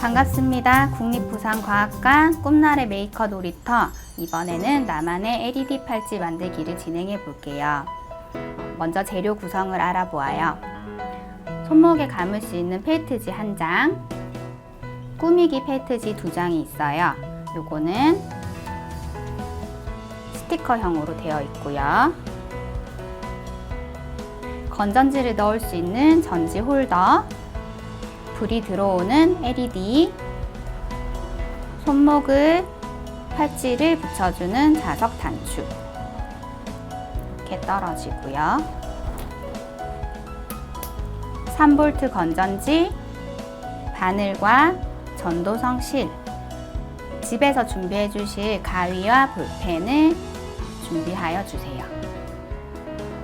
반갑습니다. 국립부산과학관 꿈나래 메이커 놀이터 이번에는 나만의 LED 팔찌 만들기를 진행해 볼게요. 먼저 재료 구성을 알아보아요. 손목에 감을 수 있는 페이트지 한 장, 꾸미기 페이트지 두 장이 있어요. 요거는 스티커형으로 되어 있고요. 건전지를 넣을 수 있는 전지 홀더, 불이 들어오는 LED, 손목을 팔찌를 붙여주는 자석 단추 이렇게 떨어지고요. 3V 건전지, 바늘과 전도성 실, 집에서 준비해 주실 가위와 볼펜을 준비하여 주세요.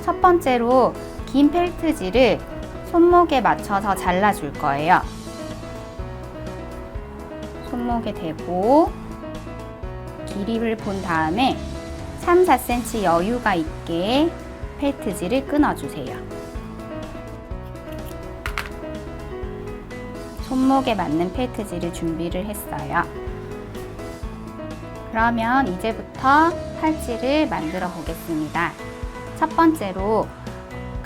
첫 번째로 긴 펠트지를 손목에 맞춰서 잘라줄 거예요. 손목에 대고 길이를 본 다음에 3, 4cm 여유가 있게 펠트지를 끊어주세요. 손목에 맞는 펠트지를 준비를 했어요. 그러면 이제부터 팔찌를 만들어 보겠습니다. 첫 번째로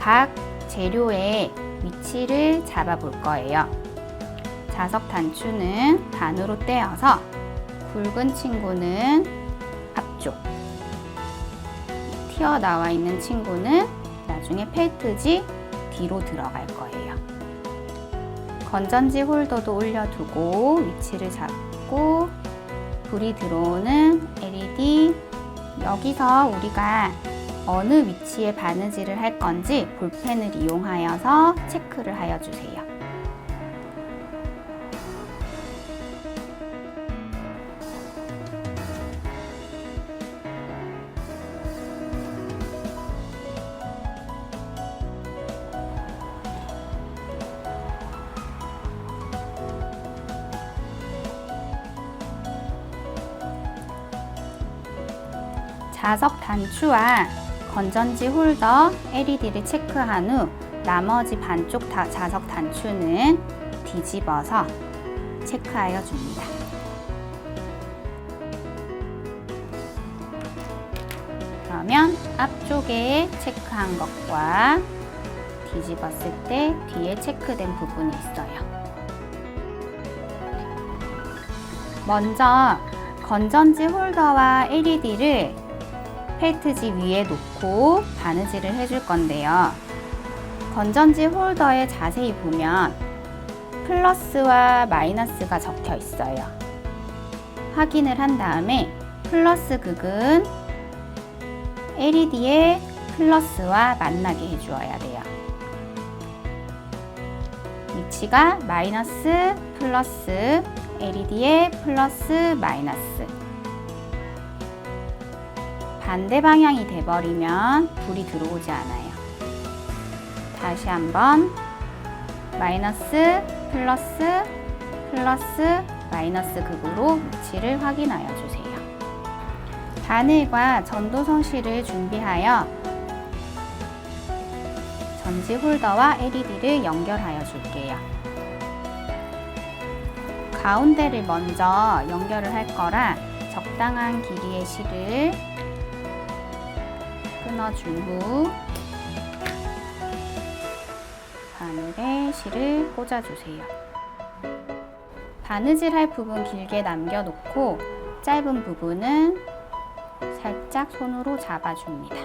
각 재료의 위치를 잡아 볼 거예요. 자석 단추는 반으로 떼어서 굵은 친구는 앞쪽, 튀어나와 있는 친구는 나중에 펠트지 뒤로 들어갈 거예요. 건전지 홀더도 올려두고 위치를 잡고 불이 들어오는 LED 여기서 우리가 어느 위치에 바느질을 할 건지 볼펜을 이용하여서 체크를 하여 주세요. 자석 단추와 건전지 홀더 LED를 체크한 후 나머지 반쪽 다 자석 단추는 뒤집어서 체크하여 줍니다. 그러면 앞쪽에 체크한 것과 뒤집었을 때 뒤에 체크된 부분이 있어요. 먼저 건전지 홀더와 LED를 펠트지 위에 놓고 바느질을 해줄 건데요. 건전지 홀더에 자세히 보면 플러스와 마이너스가 적혀 있어요. 확인을 한 다음에 플러스 극은 LED의 플러스와 만나게 해주어야 돼요. 위치가 마이너스, 플러스, LED의 플러스, 마이너스. 반대 방향이 돼버리면 불이 들어오지 않아요. 다시 한번 마이너스, 플러스, 플러스, 마이너스 극으로 위치를 확인하여 주세요. 바늘과 전도성 실을 준비하여 전지 홀더와 LED를 연결하여 줄게요. 가운데를 먼저 연결을 할 거라 적당한 길이의 실을 끊어준 후 바늘에 실을 꽂아주세요. 바느질 할 부분 길게 남겨놓고 짧은 부분은 살짝 손으로 잡아줍니다.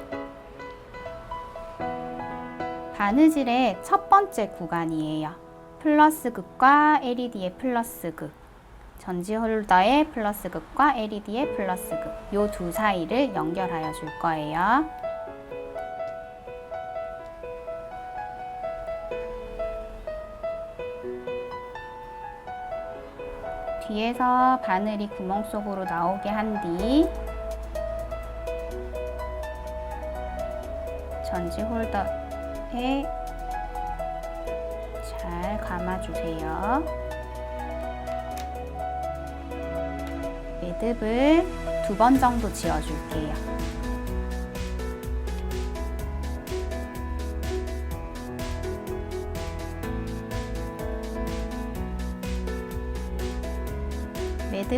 바느질의 첫 번째 구간이에요. 플러스 극과 LED의 플러스 극. 전지 홀더의 플러스 극과 LED의 플러스 극. 요 두 사이를 연결하여 줄 거예요. 뒤에서 바늘이 구멍 속으로 나오게 한 뒤 전지 홀더에 잘 감아주세요. 매듭을 두 번 정도 지어줄게요.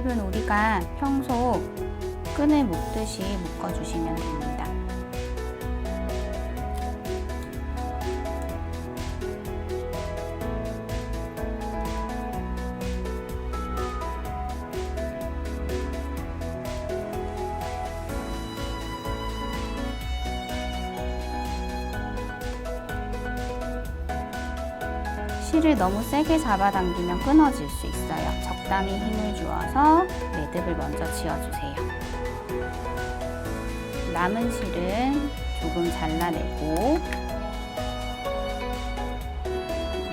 매듭은 우리가 평소 끈을 묶듯이 묶어주시면 됩니다. 실을 너무 세게 잡아당기면 끊어질 수 있어요. 적당히 힘을 주어서 매듭을 먼저 지어주세요. 남은 실은 조금 잘라내고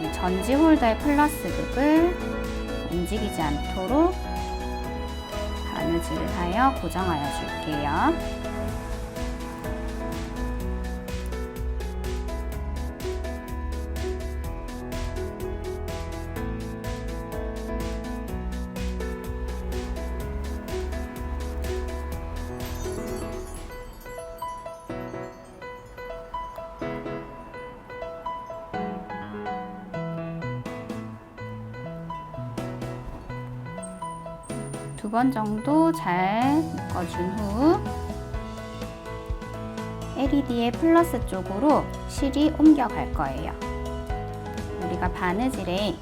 이 전지 홀더의 플러스 극을 움직이지 않도록 바느질을 하여 고정하여 줄게요. 번 정도 잘 묶어준 후 LED의 플러스 쪽으로 실이 옮겨갈 거예요. 우리가 바느질에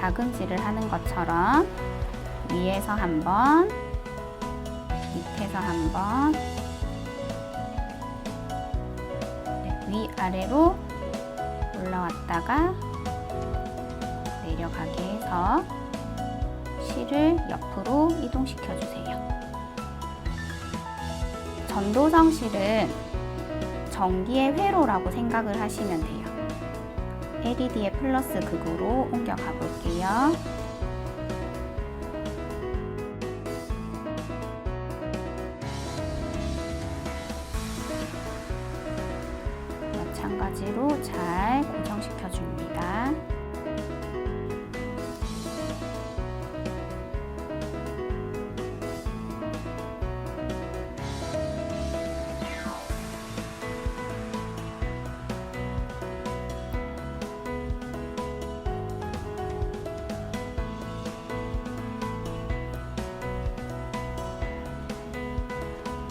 박음질을 하는 것처럼 위에서 한 번, 밑에서 한 번, 네, 위아래로 올라왔다가 내려가게 해서 실을 옆으로 이동시켜 주세요. 전도성 실은 전기의 회로라고 생각을 하시면 돼요. LED의 플러스 극으로 옮겨 가 볼게요. 마찬가지로 잘 고정시켜 줍니다.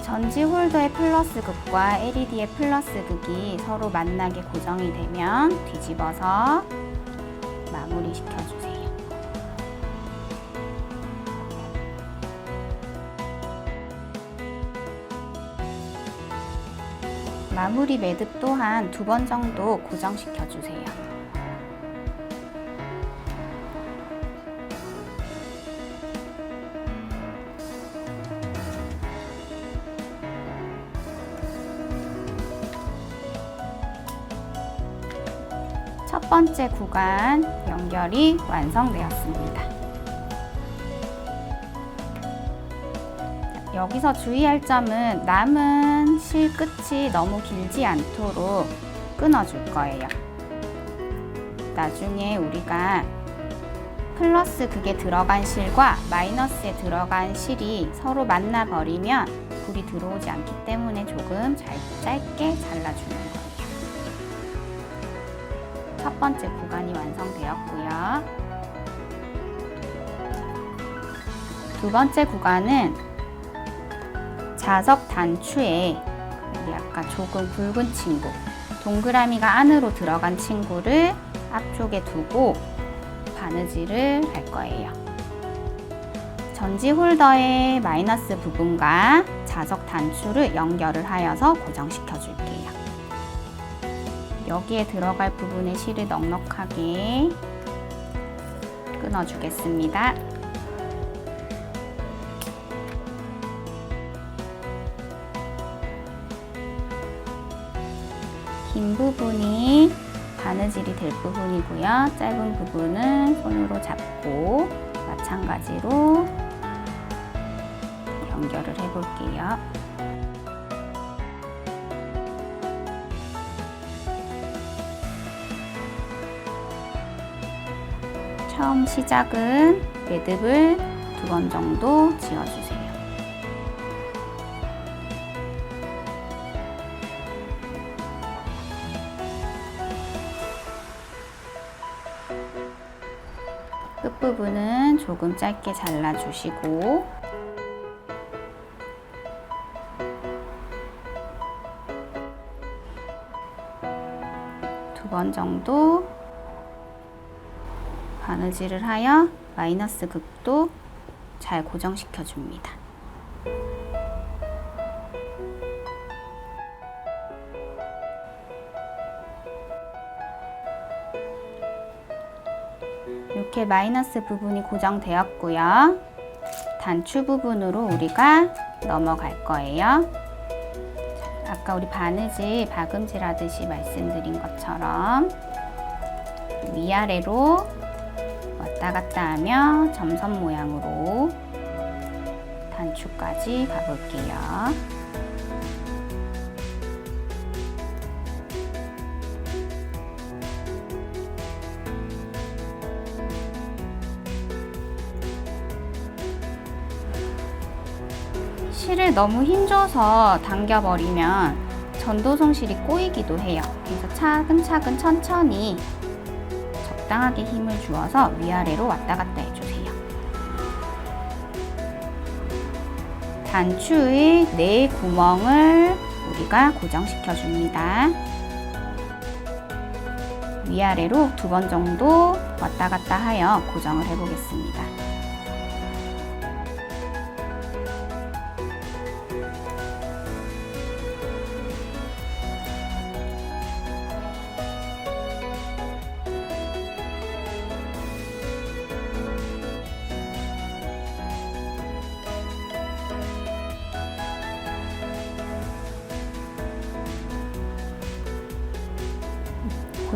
전지 홀더의 플러스 극과 LED의 플러스 극이 서로 만나게 고정이 되면 뒤집어서 마무리 시켜주세요. 마무리 매듭 또한 두 번 정도 고정시켜 주세요. 첫 번째 구간 연결이 완성되었습니다. 여기서 주의할 점은 남은 실 끝이 너무 길지 않도록 끊어줄 거예요. 나중에 우리가 플러스 극에 들어간 실과 마이너스에 들어간 실이 서로 만나 버리면 불이 들어오지 않기 때문에 조금 잘 짧게 거예요. 첫 번째 구간이 완성되었고요. 두 번째 구간은 자석 단추에 여기 약간 조금 굵은 친구, 동그라미가 안으로 들어간 친구를 앞쪽에 두고 바느질을 할 거예요. 전지 홀더의 마이너스 부분과 자석 단추를 연결을 하여서 고정시켜 줄게요. 여기에 들어갈 부분의 실을 넉넉하게 끊어주겠습니다. 긴 부분이 바느질이 될 부분이고요. 짧은 부분은 손으로 잡고 마찬가지로 연결을 해 볼게요. 처음 시작은 매듭을 두 번 정도 지어주세요. 끝부분은 조금 짧게 잘라주시고 두 번 정도 바느질을 하여 마이너스 극도 잘 고정시켜 줍니다. 이렇게 마이너스 부분이 고정되었고요. 단추 부분으로 우리가 넘어갈 거예요. 자, 아까 우리 바느질 박음질 하듯이 말씀드린 것처럼 위아래로 왔다 갔다 하며 점선 모양으로 단추까지 가볼게요. 실을 너무 힘줘서 당겨버리면 전도성 실이 꼬이기도 해요. 그래서 차근차근 천천히 적당하게 힘을 주어서 위아래로 왔다 갔다 해주세요. 단추의 네 구멍을 우리가 고정시켜 줍니다. 위아래로 두 번 정도 왔다 갔다 하여 고정을 해 보겠습니다.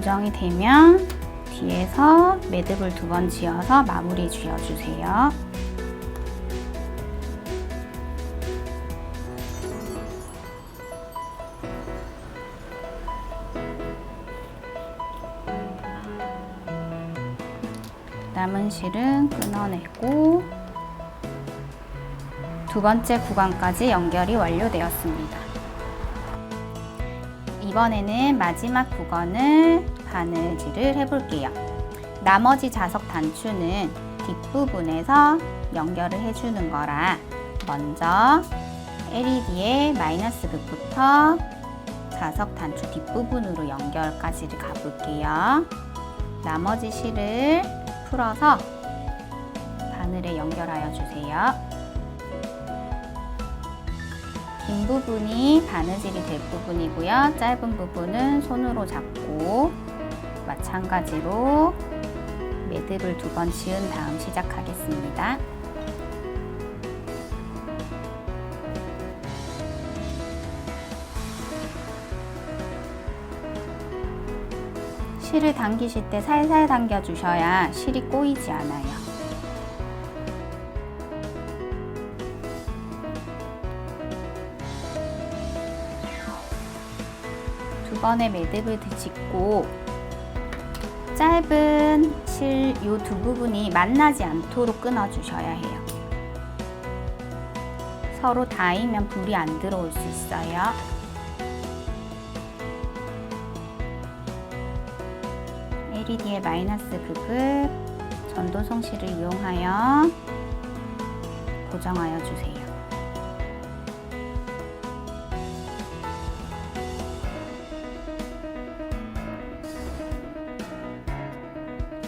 고정이 되면 뒤에서 매듭을 두 번 지어서 마무리 지어주세요. 남은 실은 끊어내고 두 번째 구간까지 연결이 완료되었습니다. 이번에는 마지막 구간을 바느질을 해볼게요. 나머지 자석 단추는 뒷부분에서 연결을 해주는 거라 먼저 LED의 마이너스 극부터 자석 단추 뒷부분으로 연결까지를 가볼게요. 나머지 실을 풀어서 바늘에 연결하여 주세요. 긴 부분이 바느질이 될 부분이고요. 짧은 부분은 손으로 잡고 마찬가지로 매듭을 두 번 지은 다음 시작하겠습니다. 실을 당기실 때 살살 당겨 주셔야 실이 꼬이지 않아요. 두 번의 매듭을 뒤집고 짧은 실 요 두 부분이 만나지 않도록 끊어 주셔야 해요. 서로 닿으면 불이 안 들어올 수 있어요. LED의 마이너스 극을 전도성 실을 이용하여 고정하여 주세요.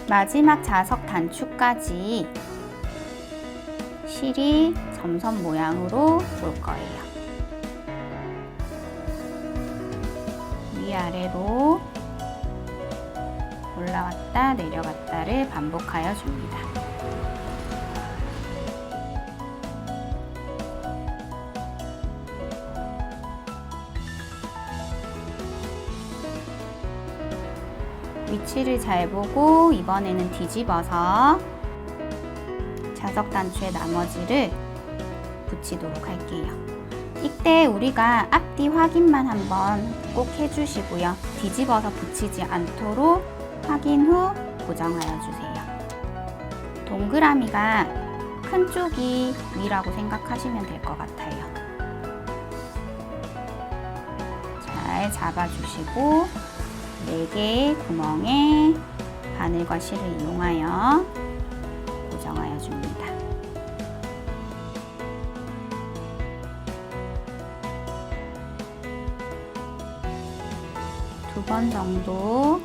마지막 자석 단추까지 실이 점선 모양으로 올 거예요. 위아래로 올라왔다 내려갔다를 반복하여 줍니다. 위치를 잘 보고 이번에는 뒤집어서 자석 단추의 나머지를 붙이도록 할게요. 이때 우리가 앞뒤 확인만 한번 꼭 해주시고요. 뒤집어서 붙이지 않도록 확인 후 고정하여 주세요. 동그라미가 큰 쪽이 위라고 생각하시면 될 것 같아요. 잘 잡아주시고 4개의 구멍에 바늘과 실을 이용하여 고정하여 줍니다. 두 번 정도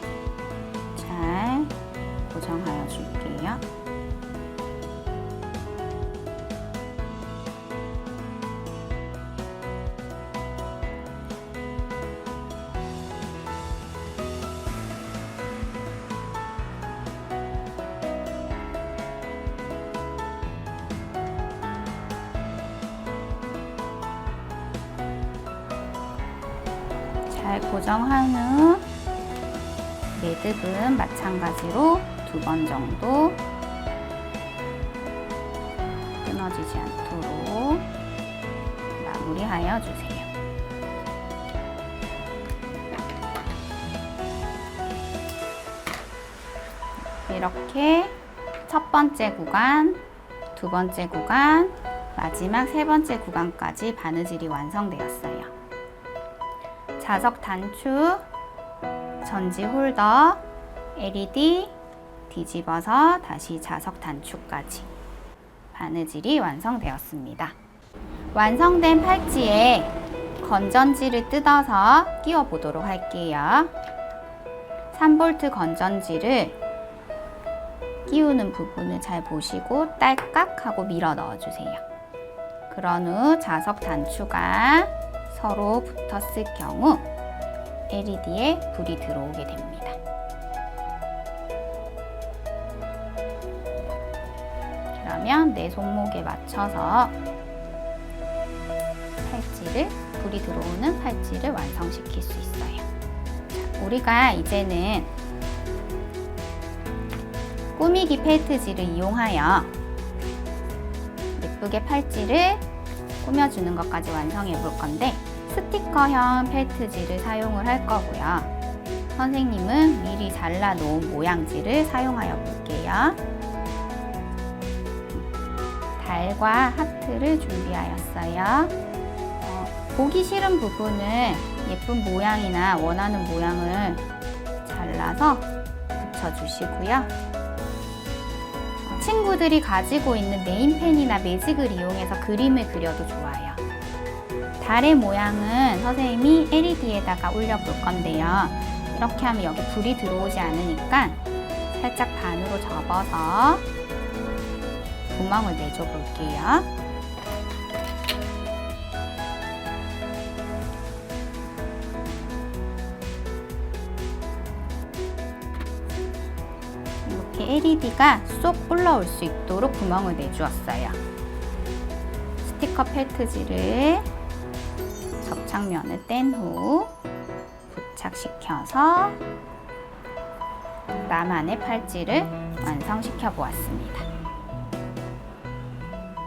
잘 고정하여 줄게요. 잘 고정한 후 매듭은 마찬가지로 두 번 정도 끊어지지 않도록 마무리하여 주세요. 이렇게 첫 번째 구간, 두 번째 구간, 마지막 세 번째 구간까지 바느질이 완성되었어요. 자석 단축, 전지 홀더, LED, 뒤집어서 다시 자석 단축까지 바느질이 완성되었습니다. 완성된 팔찌에 건전지를 뜯어서 끼워 보도록 할게요. 3볼트 건전지를 끼우는 부분을 잘 보시고 딸깍 하고 밀어 넣어 주세요. 그런 후 자석 단추가 서로 붙었을 경우 LED에 불이 들어오게 됩니다. 그러면 내 손목에 맞춰서 팔찌를 불이 들어오는 팔찌를 완성시킬 수 있어요. 자, 우리가 이제는 꾸미기 펠트지를 이용하여 예쁘게 팔찌를 꾸며주는 것까지 완성해 볼 건데 스티커형 펠트지를 사용을 할 거고요. 선생님은 미리 잘라 놓은 모양지를 사용하여 볼게요. 달과 하트를 준비하였어요. 어, 보기 싫은 부분은 예쁜 모양이나 원하는 모양을 잘라서 붙여주시고요. 친구들이 가지고 있는 네임펜이나 매직을 이용해서 그림을 그려도 좋아요. 달의 모양은 선생님이 LED에다가 올려볼 건데요. 이렇게 하면 여기 불이 들어오지 않으니까 살짝 반으로 접어서 구멍을 내줘 볼게요. 이렇게 LED가 쏙 올라올 수 있도록 구멍을 내주었어요. 스티커 펠트지를 접착면을 뗀 후 부착시켜서 나만의 팔찌를 완성시켜 보았습니다.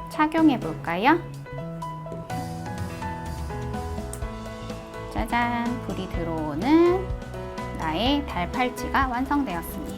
착용해 볼까요? 짜잔! 불이 들어오는 나의 달 팔찌가 완성되었습니다.